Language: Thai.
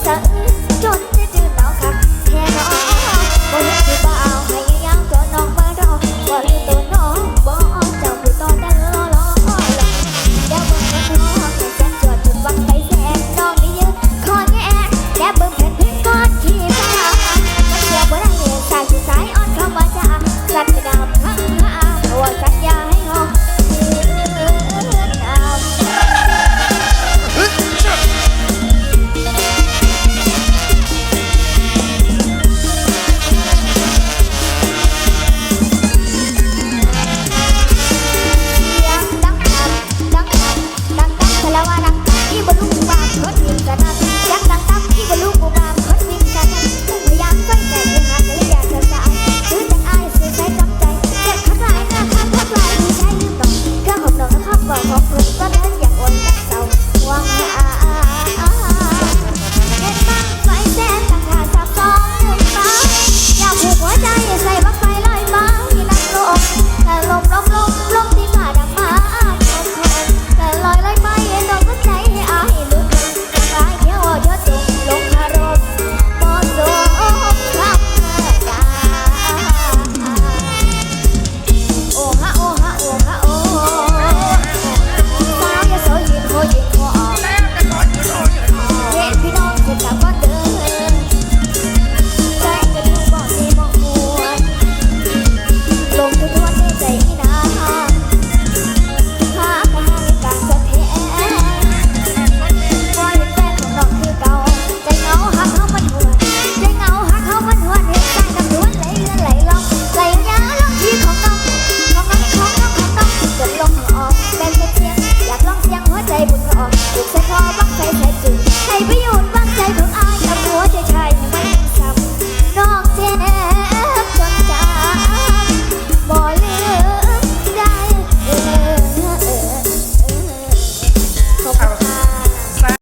เสือื้นจนจะจืดแล้วคับแค่น้อบน